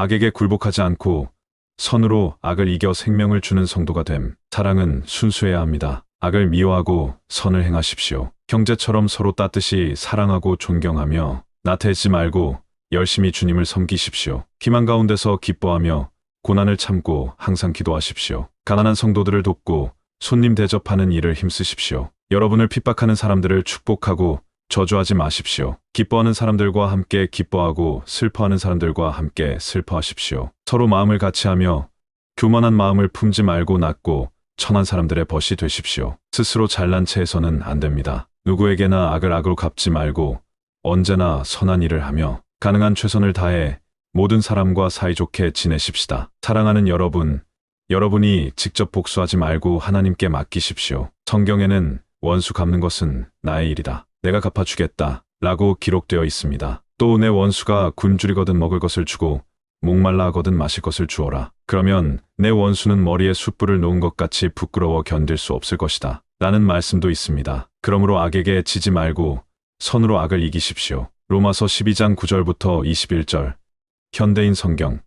악에게 굴복하지 않고 선으로 악을 이겨 생명을 주는 성도가 됨. 사랑은 순수해야 합니다. 악을 미워하고 선을 행하십시오. 형제처럼 서로 따뜻이 사랑하고 존경하며 나태해지 말고 열심히 주님을 섬기십시오. 희망 가운데서 기뻐하며 고난을 참고 항상 기도하십시오. 가난한 성도들을 돕고 손님 대접하는 일을 힘쓰십시오. 여러분을 핍박하는 사람들을 축복하고 저주하지 마십시오. 기뻐하는 사람들과 함께 기뻐하고 슬퍼하는 사람들과 함께 슬퍼하십시오. 서로 마음을 같이 하며 교만한 마음을 품지 말고 낮고 천한 사람들의 벗이 되십시오. 스스로 잘난 체해서는 안 됩니다. 누구에게나 악을 악으로 갚지 말고 언제나 선한 일을 하며 가능한 최선을 다해 모든 사람과 사이좋게 지내십시다. 사랑하는 여러분, 여러분이 직접 복수하지 말고 하나님께 맡기십시오. 성경에는 원수 갚는 것은 나의 일이다. 내가 갚아주겠다. 라고 기록되어 있습니다. 또 내 원수가 굶주리거든 먹을 것을 주고 목말라 하거든 마실 것을 주어라. 그러면 내 원수는 머리에 숯불을 놓은 것 같이 부끄러워 견딜 수 없을 것이다. 라는 말씀도 있습니다. 그러므로 악에게 지지 말고 선으로 악을 이기십시오. 로마서 12장 9절부터 21절 현대인 성경